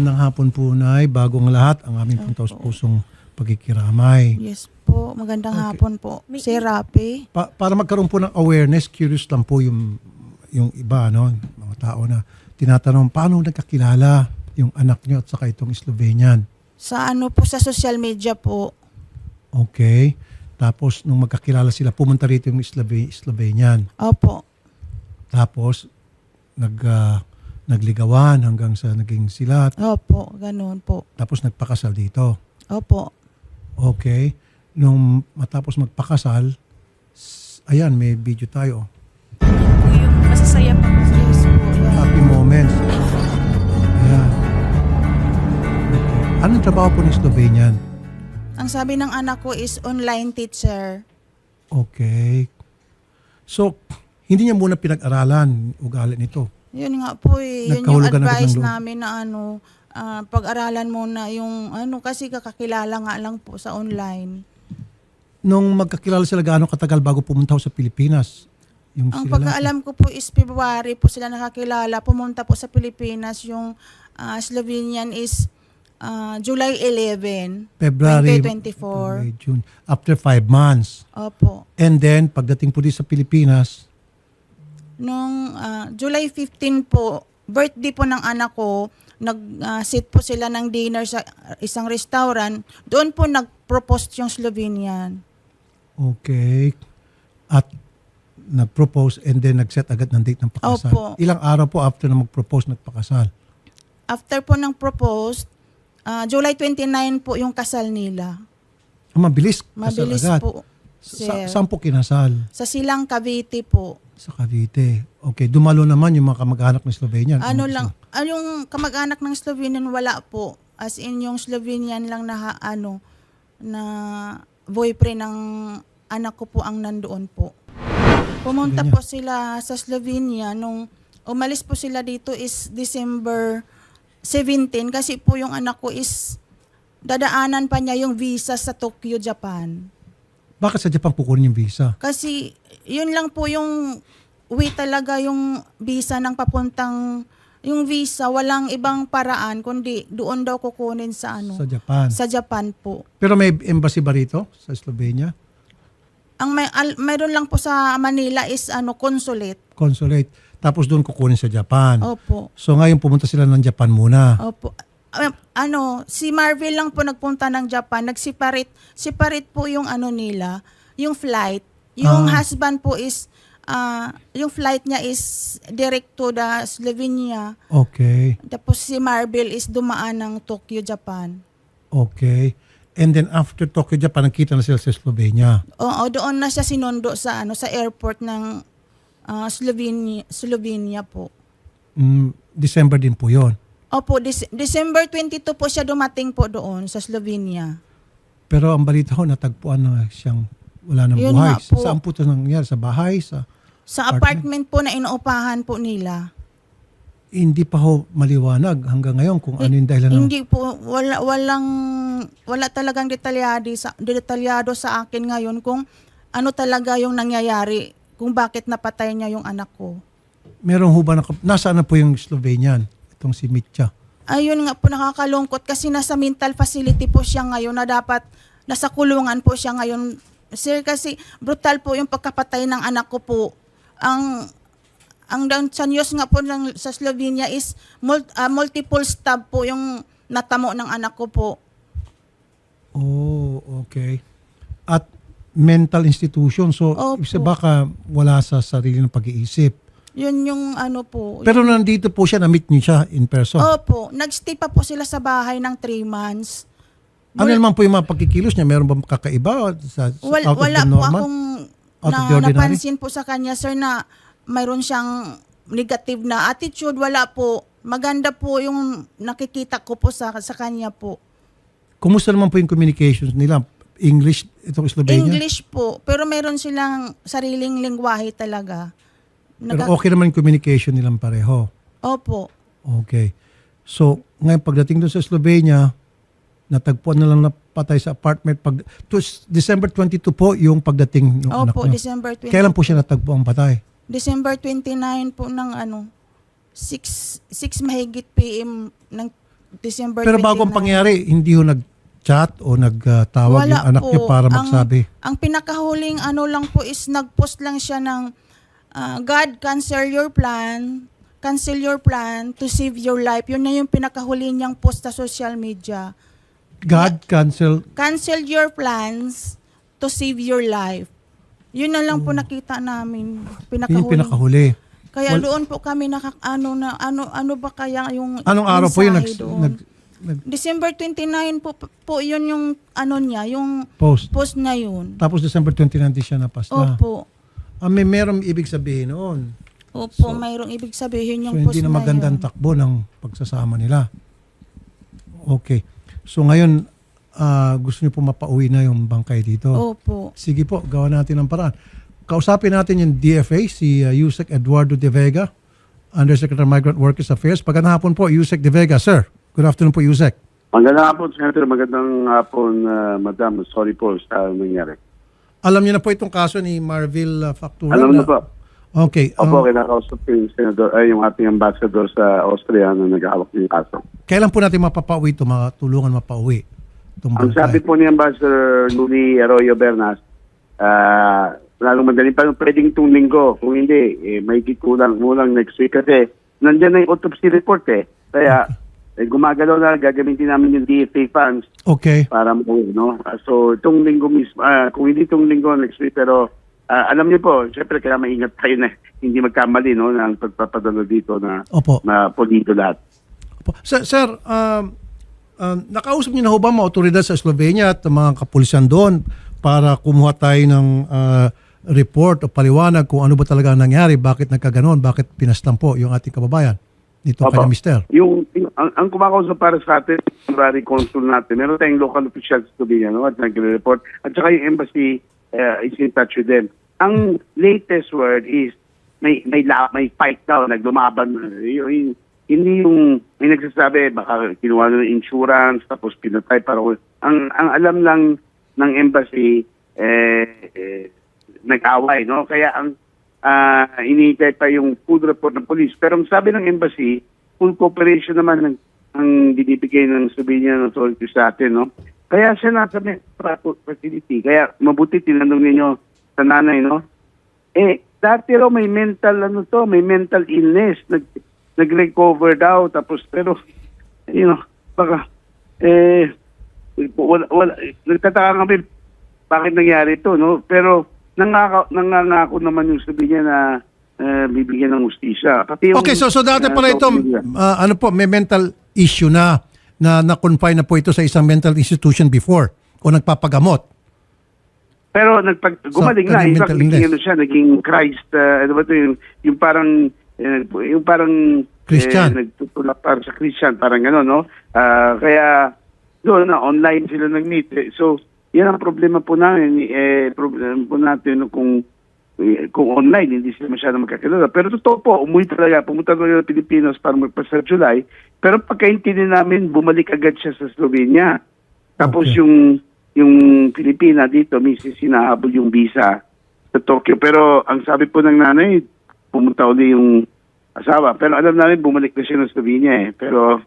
Magandang hapon po, Nay. Bagong lahat, ang aming pong taus-pusong pagkikiramay. Yes po, magandang hapon po. Si Rapi. Pa- para magkaroon po ng awareness, curious lang po yung, yung iba, no? mga tao na tinatanong, paano nagkakilala yung anak nyo at saka itong Slovenian? Sa ano po, sa social media po. Okay. Tapos, nung magkakilala sila, pumunta rito yung Slove- Slovenian. Opo. Tapos, nag, ah, nagligawan hanggang sa naging sila. Opo, ganun po. Tapos, nagpakasal dito. Opo. Okay. Nung matapos magpakasal, s- ayan, may video tayo. po yung masasaya pa po. Yes po, yeah. Happy moments. Ayan. Okay. Anong trabaho po ni Slovenian? Ang sabi ng anak ko is online teacher. Okay. So, hindi niya muna pinag-aralan ugali nito. Yun nga po eh. Yun yung Nagkahulugan agad advice loob. namin na ano, ah, pag-aralan muna yung ano, kasi kakakilala nga lang po sa online. Nung magkakilala sila, gaano katagal bago pumunta ho sa Pilipinas? Yung Ang sila pagkaalam ko po is February po sila nakakilala. Pumunta po sa Pilipinas. Yung ah, Slovenian is ah, July 11, February, 2024. February, June. After five months. Opo. And then, pagdating po di sa Pilipinas, Nung ah, July 15 po, birthday po ng anak ko, nag-sit po sila ng dinner sa isang restaurant. Doon po nag-propose yung Slovenian. okay. At nag-propose and then nag-set agad ng date ng pakasal. Opo. Ilang araw po after na mag-propose, nagpakasal? After po ng propose, ah, July 29 po yung kasal nila. Ah, mabilis. kasal Mabilis agad. po, Sa, sir. saan po kinasal? Sa Silang Cavite po. Sa Cavite. Okay. Dumalo naman yung mga kamag-anak ng Slovenian. Ano Kung lang, ano yung kamag-anak ng Slovenian wala po. As in yung Slovenian lang na ano na boyfriend ng anak ko po ang nandoon po. Pumunta Slovenia. po sila sa Slovenia nung umalis po sila dito is December 17 kasi po yung anak ko is dadaanan pa niya yung visa sa Tokyo, Japan. Bakit sa Japan kukunin yung visa? Kasi yun lang po yung way talaga yung visa ng papuntang yung visa walang ibang paraan kundi doon daw kukunin sa ano Sa Japan. sa Japan po. Pero may embassy ba rito sa Slovenia? Ang may al, mayroon lang po sa Manila is ano consulate. Consulate. Tapos doon kukunin sa Japan. Opo. So ngayon pumunta sila ng Japan muna. Opo. Um, ano, si Marvel lang po nagpunta ng Japan, nag-separate, separate po yung ano nila, yung flight. Yung Ah. husband po is, ah, yung flight niya is direct to the Slovenia. Okay. Tapos si Marvel is dumaan ng Tokyo, Japan. Okay. And then after Tokyo, Japan, nakita na sila sa Slovenia. Oo, doon na siya sinundo sa ano sa airport ng ah, Slovenia, Slovenia po. Mm, December din po yon. Opo, Dec- December 22 po siya dumating po doon sa Slovenia. Pero ang balita ko, natagpuan na siyang wala ng Yun buhay. nga po. Saan po ito nangyari? Sa bahay? Sa... Sa Apartment? apartment po na inuupahan po nila. Hindi pa ho maliwanag hanggang ngayon kung ano yung dahilan ng... Hindi po wala walang wala talagang detalyado sa detalyado sa akin ngayon kung ano talaga yung nangyayari, kung bakit napatay niya yung anak ko. Meron ho ba... Naka... Nasaan na po yung Slovenian? Itong si Mitya. Ayun nga po nakakalungkot kasi nasa mental facility po siya ngayon na dapat nasa kulungan po siya ngayon. Sir kasi brutal po yung pagkapatay ng anak ko po. Ang ang down sa news nga po ng, sa Slovenia is mul- ah, multiple stab po yung natamo ng anak ko po. Oh, okay. At mental institution. So, Opo. isa baka wala sa sarili ng pag-iisip. Yun yung ano po. Pero nandito po siya, na-meet niyo siya in person. Opo, nagstay pa po sila sa bahay ng 3 months. ano naman po yung mga pagkikilos niya? Meron ba kakaiba sa, sa Wal, out of wala the po normal? akong Out of na, the ordinary? napansin po sa kanya, sir, na mayroon siyang negative na attitude. Wala po. Maganda po yung nakikita ko po sa, sa kanya po. Kumusta naman po yung communications nila? English, itong Slovenia? English po. Pero meron silang sariling lingwahe talaga. Pero Naka- okay naman yung communication nilang pareho. Opo. Okay. So, ngayon pagdating doon sa Slovenia, natagpuan na lang na patay sa apartment. Pag, to, December 22 po yung pagdating ng anak Opo, niyo. December 20. Kailan po siya natagpuan patay? December 29 po ng ano, 6, 6 mahigit PM ng December Pero bago ang 29. pangyari, hindi ho nag-chat o nagtawag yung anak niyo para Ang- magsabi. Ang, pinakahuling ano lang po is nag-post lang siya ng ah, God cancel your plan, cancel your plan to save your life. Yun na yung pinakahuli niyang post sa social media. God cancel. Cancel your plans to save your life. Yun na lang po nakita namin. Yun Pinakahuli. yung pinakahuli. Kaya Wal- doon po kami nakak ano na ano ano ba kaya yung Anong araw po yun mensahe nag, doon? nag, nag- December 29 po po yun yung ano niya, yung post? post na yun. Tapos December 29 din siya napasta. Opo. Ah, may meron ibig sabihin noon. Opo, mayroong ibig sabihin So yung post hindi na maganda ang yun. takbo ng pagsasama nila. Okay. So ngayon, ah, gusto niyo po mapauwi na yung bangkay dito. Opo. Sige po, gawa natin ng paraan. Kausapin natin yung DFA, si uh, Yusek Eduardo De Vega, Undersecretary of Migrant Workers Affairs. Pagandang hapon po, Yusek De Vega. Sir, good afternoon po, Yusek. Magandang hapon, Senator. Magandang hapon, uh, Madam. Sorry po sa nangyari. Alam niyo na po itong kaso ni Marville uh, Factura? Alam na- na po. Okay. Opo, um, kinakausap ko yung, senador, ay, yung ating ambassador sa Austria na naghahawak ng kaso. kailan po natin mapapauwi ito, matulungan mapauwi Ang sabi po ni Ambassador Luli Arroyo Bernas, ah, lalong madali pa pwedeng itong linggo. Kung hindi, eh, may kulang, kulang next week kasi nandyan na yung autopsy report eh. Kaya eh, gumagalaw na, gagamitin namin yung DFA funds Okay. para mo no Ah, so itong linggo mismo ah, kung hindi itong linggo next week pero ah, alam niyo po syempre kaya maingat tayo na hindi magkamali no ng pagpapadalo dito na Opo. na polido lahat Opo. Sir, sir um, um, nakausap niyo na ho ba mga otoridad sa Slovenia at mga kapulisan doon para kumuha tayo ng uh, report o paliwanag kung ano ba talaga ang nangyari, bakit nagkaganon, bakit pinastampo yung ating kababayan nito Opo. kanya mister. yung, yung ang, ang kumakausap para sa atin temporary consul natin meron tayong local officials to be no at nagre-report. At saka yung embassy uh, is in touch with them. Ang latest word is may may la, may fight daw naglumaban. Yung, yung- hindi yung may nagsasabi baka kinuha na ng insurance tapos pinatay para ang ang alam lang ng embassy eh, eh nag-away no? Kaya ang ah iniintay pa yung full report ng police. Pero ang sabi ng embassy full cooperation naman ng ang binibigay ng Slovenian authorities sa atin no? Kaya siya nasa may facility. Kaya mabuti tinanong ninyo sa nanay no? Eh dati raw may mental ano to may mental illness. Nag nag-recover daw. Tapos pero you know baka eh wala, wala nagtataka kami bakit nangyari ito no? Pero nangako nangangako naman yung sabi niya na eh, bibigyan ng ustisya pati yung Okay, so so dati pala ito, Slovenia. uh, ano po, may mental issue na na na-confine na po ito sa isang mental institution before o nagpapagamot. Pero nagpag gumaling na, kanyang in fact, naging ano siya, naging Christ, uh, ano ba ito, yung, yung parang, eh, yung parang, Christian. Eh, nagtutulak para sa Christian, parang gano'n, no? Ah, kaya, doon na, online sila nag-meet. Eh. So, yan ang problema po namin, eh, problema po natin kung eh, kung online, hindi sila masyadong magkakilala. Pero totoo po, umuwi talaga, pumunta ko ng Pilipinas para magpa sa July. Pero pagkaintindi namin, bumalik agad siya sa Slovenia. Tapos Okay. yung yung Pilipina dito, misis sinahabol yung visa sa Tokyo. Pero ang sabi po ng nanay, pumunta uli yung asawa. Pero alam namin, bumalik na siya ng Slovenia eh. Pero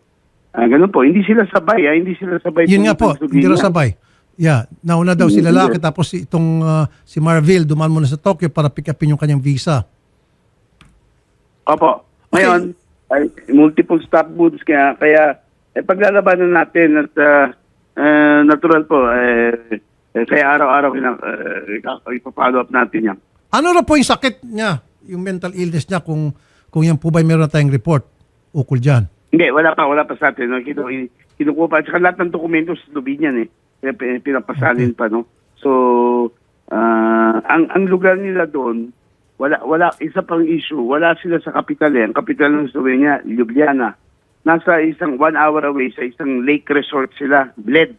ah, ganun po, hindi sila sabay. Ah, hindi sila sabay. Yun nga po, hindi Slovenia. sabay. Yeah, nauna daw si lalaki tapos si- itong uh, si Marville dumaan muna sa Tokyo para pick upin yung kanyang visa. Opo. Ngayon, ay, multiple stop booths kaya kaya eh, paglalabanan natin at ah, eh, natural po eh, eh, kaya araw-araw kina uh, ipa-follow up natin yan. Ano na po yung sakit niya, yung mental illness niya kung kung yan po ba meron na tayong report ukol dyan? Hindi, wala pa, wala pa sa atin. No? Kinu, kinukuha pa. At saka lahat ng dokumento sa Slovenian eh. Pinapasalin pa, no? So, ah, ang ang lugar nila doon, wala, wala, isa pang issue, wala sila sa kapital eh. Ang kapital ng Slovenia, Ljubljana. Nasa isang one hour away sa isang lake resort sila, Bled.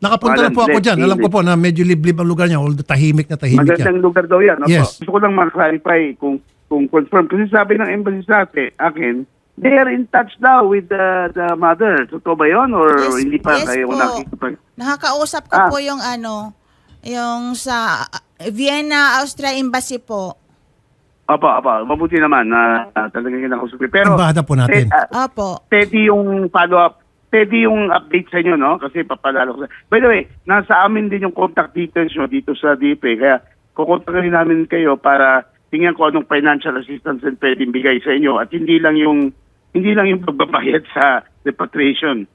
Nakapunta na po ako Parang dyan. Alam ko po na medyo liblib ang lugar niya. Although tahimik na tahimik yan. Magandang lugar daw yan. Opo. Yes. Gusto ko lang ma-clarify kung, kung confirm. Kasi sabi ng embassy sa atin, akin, they are in touch now with the, the mother. Totoo ba yun? Or Yes, hindi pa yes kayo po. nakikita? Nakakausap ko Ah. po yung ano, yung sa uh, Vienna, Austria Embassy po. Opo, opo. Mabuti naman na uh, talagang kinakausap. ko. Pero, Embahada po natin. ah, Opo. steady yung follow-up pwede yung update sa inyo, no? Kasi papalalo ko. sa- By the way, nasa amin din yung contact details nyo dito sa DFA. Kaya kukontakin namin kayo para tingnan ko anong financial assistance and pwedeng bigay sa inyo. At hindi lang yung hindi lang yung pagbabayad sa repatriation.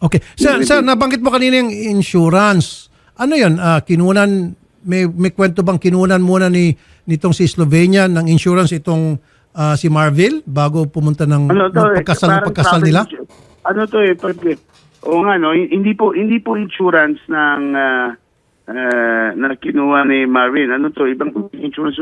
Okay. Sir, sir, nabanggit mo kanina yung insurance. Ano yun? Ah, kinunan, may, may kwento bang kinunan muna ni nitong si Slovenia ng insurance itong ah, si Marville bago pumunta ng, Ano to, ng eh, pagkasal, parang pagkasal travel nila? insu- Ano to eh, pag, o nga no, hindi po hindi po insurance ng ah, ah, na kinuha ni Marvin. Ano to, ibang insurance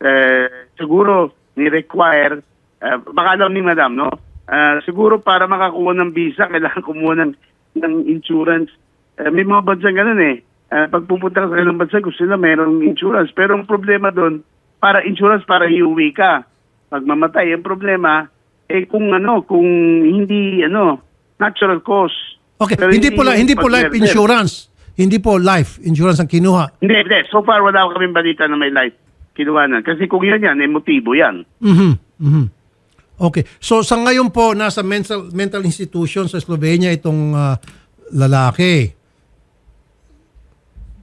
eh, siguro ni require eh, baka alam ni Madam, no? Ah, siguro para makakuha ng visa kailangan kumuha ng ng insurance. Eh, may mga bansa ganun eh. Ah, pag pupunta ka sa ilang bansa, gusto nila mayroong insurance. Pero ang problema doon, para insurance para iuwi ka. Pag mamatay, ang problema, eh kung ano, kung hindi ano, natural cause. Okay, Pero hindi po la- hindi po life insurance. Hindi po life insurance ang kinuha. Hindi, hindi. So far, wala kaming balita na may life kinuhanan. Kasi kung yan yan, eh, motibo yan. Mhm. Mhm. Okay. So sa ngayon po nasa mental mental institution sa Slovenia itong ah, lalaki.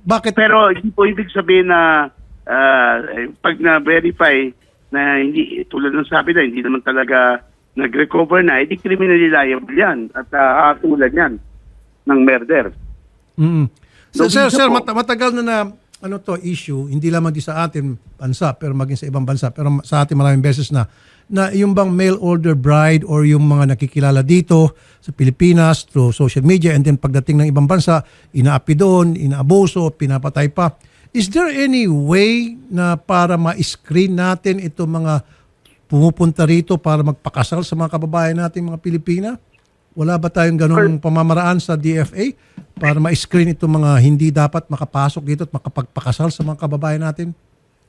Bakit Pero hindi po ibig sabihin na ah, eh, pag na-verify na hindi, tulad ng sabi na, hindi naman talaga nag-recover na, hindi criminally liable yan at uh, tulad yan ng murder. Mm. So, No, sir, visa sir, po. mata- matagal na na ano to issue, hindi lamang di sa atin bansa, pero maging sa ibang bansa, pero sa atin maraming beses na na yung bang mail order bride or yung mga nakikilala dito sa Pilipinas through social media and then pagdating ng ibang bansa, inaapi doon, inaabuso, pinapatay pa. Is there any way na para ma-screen natin itong mga pumupunta rito para magpakasal sa mga kababayan natin mga Pilipina? Wala ba tayong ganung pamamaraan sa DFA para ma-screen itong mga hindi dapat makapasok dito at makapagpakasal sa mga kababayan natin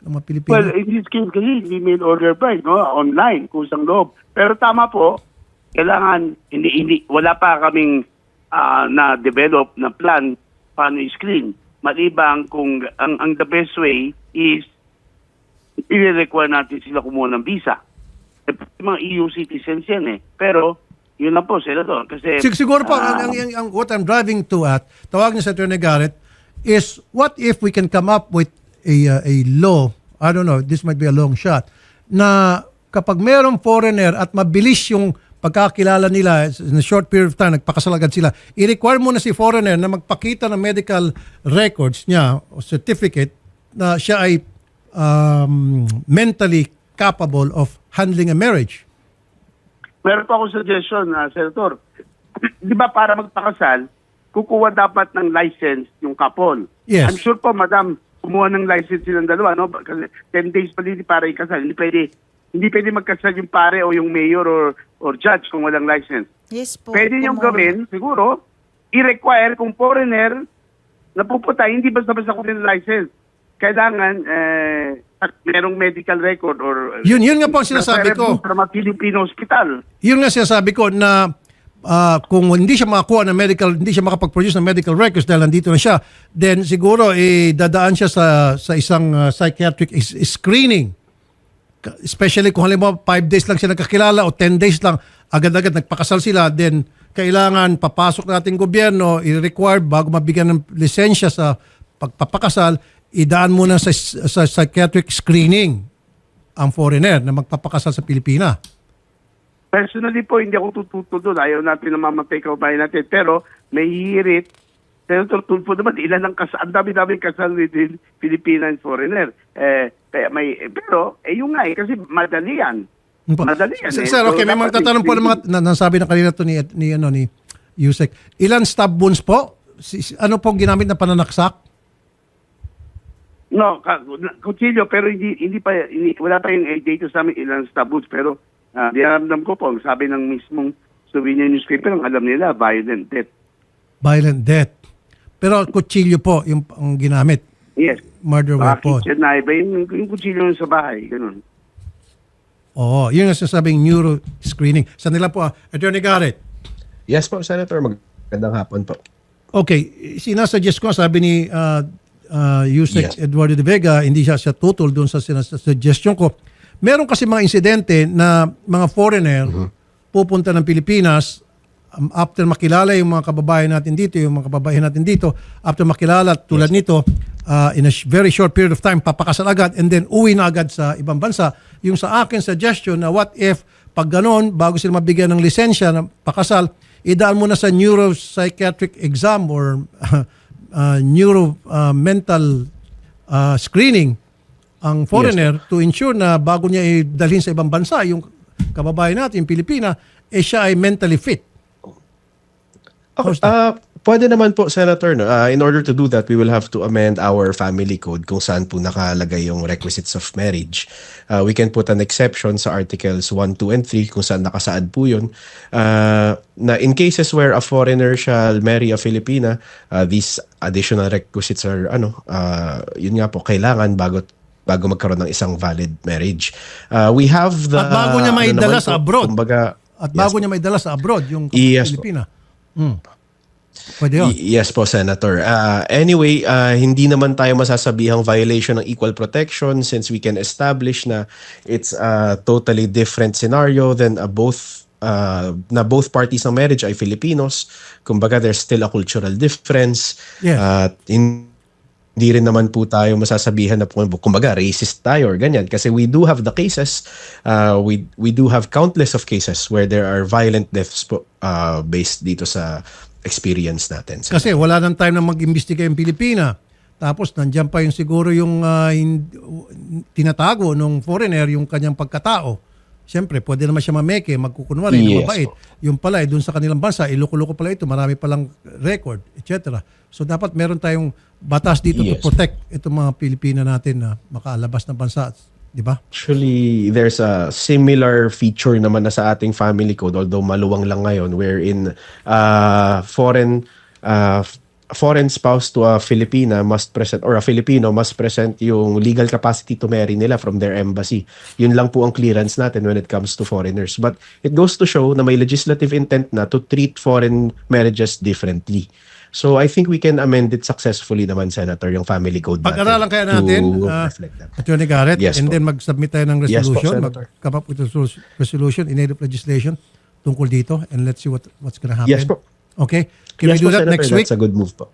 ng mga Pilipino? Well, in this case kasi, hindi mail order bride, no? Online, kusang loob. Pero tama po, kailangan, hindi, hindi, wala pa kaming ah, na-develop na plan paano i-screen. Malibang kung ang, ang the best way is i-require natin sila kumuha ng visa. Eh, mga EU citizens yan eh. Pero, yun lang po, Senator. Kasi, Sig- siguro po, ang, ang, ang, ang- what I'm driving to at, tawag niya sa Attorney Garrett, is what if we can come up with a, uh, a law, I don't know, this might be a long shot, na kapag mayroong foreigner at mabilis yung pagkakilala nila in a short period of time, nagpakasal agad sila, i-require mo na si foreigner na magpakita ng medical records niya o certificate na siya ay um, mentally capable of handling a marriage. Meron pa akong suggestion, na Senator. Di ba para magpakasal, kukuha dapat ng license yung couple. Yes. I'm sure po, madam, kumuha ng license silang dalawa, no? Kasi 10 days pa din para ikasal. Hindi pwede, hindi pwede magkasal yung pare o yung mayor or, or judge kung walang license. Yes po. Pwede niyong gawin, siguro, i-require kung foreigner na pupunta, hindi basta-basta kunin ng license. Kailangan, eh, at merong medical record or... Yun, yun nga po ang sinasabi ko. Para mga Filipino hospital. yun nga sinasabi ko na ah, kung hindi siya makakuha ng medical, hindi siya makapag-produce ng medical records dahil nandito na siya, then siguro eh, dadaan siya sa, sa isang ah, psychiatric is- screening. Especially kung halimbawa 5 days lang siya nagkakilala o 10 days lang, agad-agad nagpakasal sila, then kailangan papasok nating gobyerno, i-require bago mabigyan ng lisensya sa pagpapakasal, idaan muna sa, sa psychiatric screening ang foreigner na magpapakasal sa Pilipina. Personally po, hindi ako tututo doon. Ayaw natin na mamatay kababayan natin. Pero may hirit. Senator Tulfo naman, ilan ang kasal, ang dami-dami kasal within Filipina and foreigner. Eh, kaya may, pero, eh yung nga eh, kasi madali yan. Po. Madali yan Sir, eh. sir, So, okay, may mga tatanong po ng mga na, nasabi na kanina to ni ni ano ni Yusek. Ilan stab wounds po? Si, ano pong ginamit na pananaksak? No, kutsilyo, pero hindi, hindi pa, hindi, wala pa yung data sa amin ilang staboots. Pero, uh, diramdam ko po, ang sabi ng mismong Slovenian newspaper, ang alam nila, violent death. Violent death. Pero kutsilyo po yung ang ginamit. Yes. Murder Baka weapon. kitchen knife, eh, yung, yung kutsilyo yung sa bahay, ganun. Oo, yun ang sinasabing neuro screening. Sa nila po, ah, Attorney Garrett. Yes po, Senator. Magandang hapon po. Okay, sinasuggest ko, sabi ni uh, uh, Yusek Yes. Eduardo de Vega, hindi siya siya tutol doon sa sinas- suggestion ko. Meron kasi mga insidente na mga foreigner pupunta ng Pilipinas um, after makilala yung mga kababayan natin dito, yung mga kababayan natin dito, after makilala tulad nito, uh, in a sh- very short period of time, papakasal agad and then uwi na agad sa ibang bansa. Yung sa akin suggestion na what if pag ganon, bago sila mabigyan ng lisensya ng pakasal, idaan mo na sa neuropsychiatric exam or uh, neuro uh, mental uh, screening ang foreigner to ensure na bago niya idalhin sa ibang bansa yung kababayan natin, Pilipina, eh siya ay mentally fit. That? ah, pwede naman po, Senator. No? Ah, in order to do that, we will have to amend our family code kung saan po nakalagay yung requisites of marriage. Ah, we can put an exception sa Articles 1, 2, and 3 kung saan nakasaad po yun. Ah, na in cases where a foreigner shall marry a Filipina, ah, these additional requisites are, ano, ah, yun nga po, kailangan bago bago magkaroon ng isang valid marriage. Ah, we have the... At bago niya ano maidala naman sa abroad. Kumbaga, At Yes bago po. niya may dala sa abroad, yung Yes. Pilipina. Hmm. Pwede yun. Yes po, Senator. Uh, anyway, uh, hindi naman tayo masasabihang violation ng equal protection since we can establish na it's a totally different scenario than a both uh, na both parties ng marriage ay Filipinos. Kumbaga, there's still a cultural difference. Yes. At hin- hindi rin naman po tayo masasabihan na po, kumbaga, racist tayo or ganyan. Kasi we do have the cases, uh, we, we do have countless of cases where there are violent deaths po, uh, based dito sa experience natin. So, Kasi wala nang time na mag-imbestiga yung Pilipina. Tapos nandiyan pa yung siguro yung ah, hin- tinatago ng foreigner yung kanyang pagkatao. Siyempre, pwede naman siya mameke, magkukunwari, Yes mabait. po. Yung pala, eh, dun sa kanilang bansa, iloko-loko pala ito, marami palang record, etc. So dapat meron tayong batas dito to Yes. protect itong mga Pilipina natin na makaalabas ng bansa. Di ba? Actually, there's a similar feature naman na sa ating family code although maluwang lang ngayon wherein uh, foreign uh, foreign spouse to a Filipina must present or a Filipino must present yung legal capacity to marry nila from their embassy. Yun lang po ang clearance natin when it comes to foreigners. But it goes to show na may legislative intent na to treat foreign marriages differently. So I think we can amend it successfully naman, Senator, yung family code natin. Pag-aralan kaya to natin, uh. Attorney Garrett, Yes and po. then mag-submit tayo ng Yes resolution, Senator. mag-come up with a res- resolution, in-edit legislation tungkol dito, and let's see what what's gonna happen. Yes po. Okay? Can yes we do po, that Senator, next week? That's a good move po.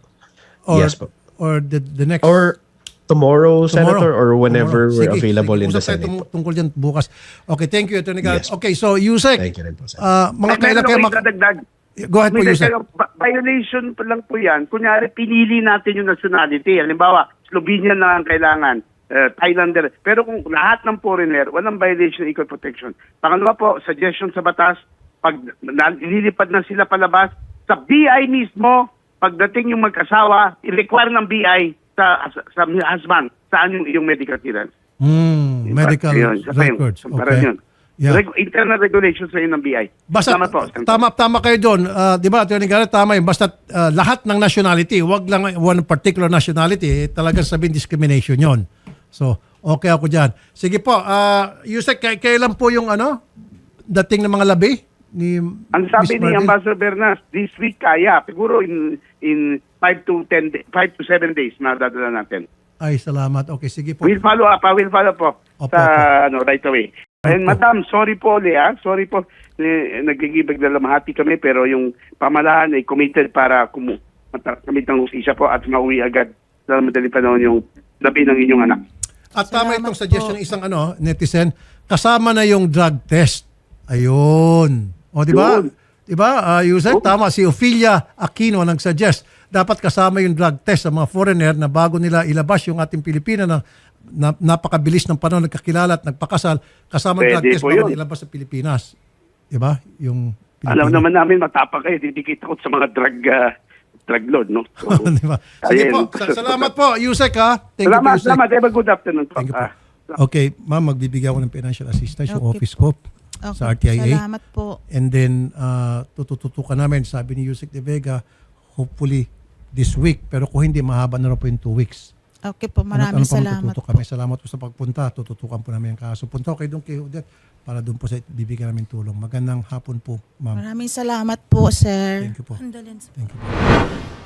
Or, yes po. or the, the next... Or tomorrow, Senator, or Tomorrow. whenever Tomorrow. we're Sige, available sige. in the Senate. tung- tungkol dyan bukas. Okay, thank you, Attorney Garrett. Yes. Okay, so Yusek, Thank you rin po, Senator. uh, mga Ay, kailan kayo... Mag-. Go ahead po, Yusek. violation pa lang po yan. Kunyari, pinili natin yung nationality. Halimbawa, Slovenian na ang kailangan, eh, Thailander. Pero kung lahat ng foreigner, walang violation ng equal protection. Pangalawa po, suggestion sa batas, pag nililipad na sila palabas, sa BI mismo, pagdating yung mag-asawa, i-require ng BI sa, sa, sa husband, saan yung, yung medical clearance. Hmm, medical Yun, yun. records. Parang Okay. yun. Yeah. Reg- internal regulations sa yun ng BI. Basta Tama po. Tama tama kayo doon. Ah, 'Di ba, Attorney Garrett, tama 'yun. Basta ah, lahat ng nationality, wag lang one particular nationality, eh, talagang sabihin discrimination 'yon. So, okay ako diyan. Sige po, uh, Yusek, kailan po yung ano dating ng mga labi ni Ang sabi Miss ni? Ambassador Bernas, this week kaya. Siguro in in 5 to 10 day, 5 to 7 days madadala natin. Ay, salamat. Okay, sige po. We'll follow up, ah, we'll follow po Opo, sa opo. ano right away. And Opo. madam, sorry po ulit ah. Sorry po. Eh, nagigibig na lamahati kami pero yung pamalaan ay committed para kumu kamit ng hustisya po at mauwi agad sa madali panahon yung labi ng inyong anak. At tama Salamat itong suggestion ng isang ano, netizen, kasama na yung drug test. Ayun. O, di ba? Yun. Di ba, uh, Yusek? Tama, si Ophelia Aquino nag-suggest. Dapat kasama yung drug test sa mga foreigner na bago nila ilabas yung ating Pilipina na, na napakabilis ng panahon nagkakilala at nagpakasal, kasama yung drug Pwede test bago yun. ilabas sa Pilipinas. Di ba? Yung Alam Pilipina. naman namin matapang kayo, didikit ako sa mga drug ah, drug lord, no? So, di ba? Sige ayun. po. Sa- salamat po, Yusek ha. Thank you salamat, Yusek. salamat. Have a good afternoon po. Thank you po. Ah, Okay, ma'am, magbibigay ako ng financial assistance yung Okay office ko Okay, sa RTIA. Salamat po. And then, uh, tutututukan namin, sabi ni Yusek De Vega, hopefully this week. Pero kung hindi, mahaba na rin po yung two weeks. Okay po, maraming Ano- ano pa salamat po. kami. Salamat po sa pagpunta. Tututukan po namin ang kaso. Punta ko kayo doon kay Odette para doon po sa bibigyan namin tulong. Magandang hapon po, ma'am. Maraming salamat po, sir. Thank you po. Thank you po.